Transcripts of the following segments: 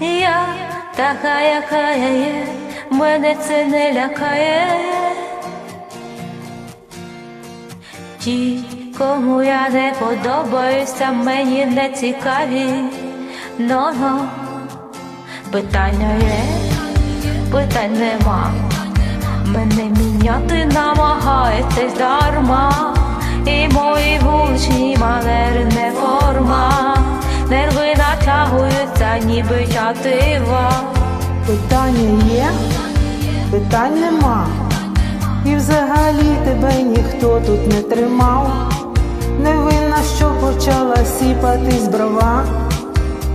Я така, яка я є, мене це не лякає. Ті, кому я не подобаюся, мені не цікаві. Но-но, питання є, питань нема. Мене міняти намагаєтесь дарма, і мої гучні манери не форма, нерви натягуються, ніби чатива. Питання є, питань нема. І взагалі тебе ніхто тут не тримав. Не винна, що почала сіпатись брова,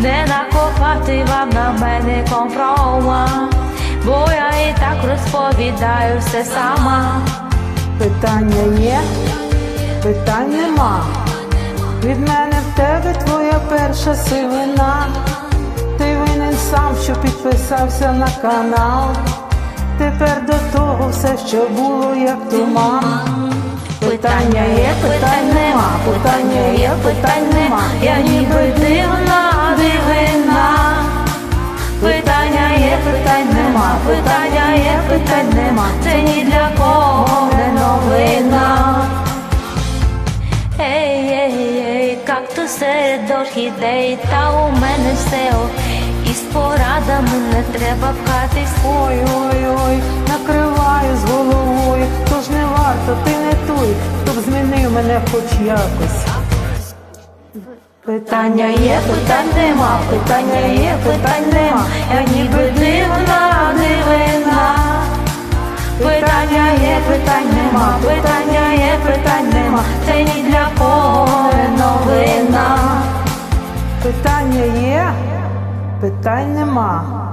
Не накопати вам на мене компрома, бо я і так розповідаю все сама. Питання є, питань нема. Від мене в тебе твоя перша сивина. Ти винен сам, що підписався на канал. Тепер до того все, що було, як туман. Питання є, питань нема, питання є, питань нема. Питань нема, питання є, питань нема. Це ні для кого не новина. Ей, ей, ей, кактус серед орхідей, та у мене все. І з порадами не треба пхатись. Ой, ой, ой, накриваю з головою, тож не варто, ти не той, хто б змінив мене хоч якось. Питання є, питань нема, питання є, питань нема. Я ніби дивна дивина. Питання є, питань нема, питання є, питань нема. Це ні для кого новина. Питання є, питань нема.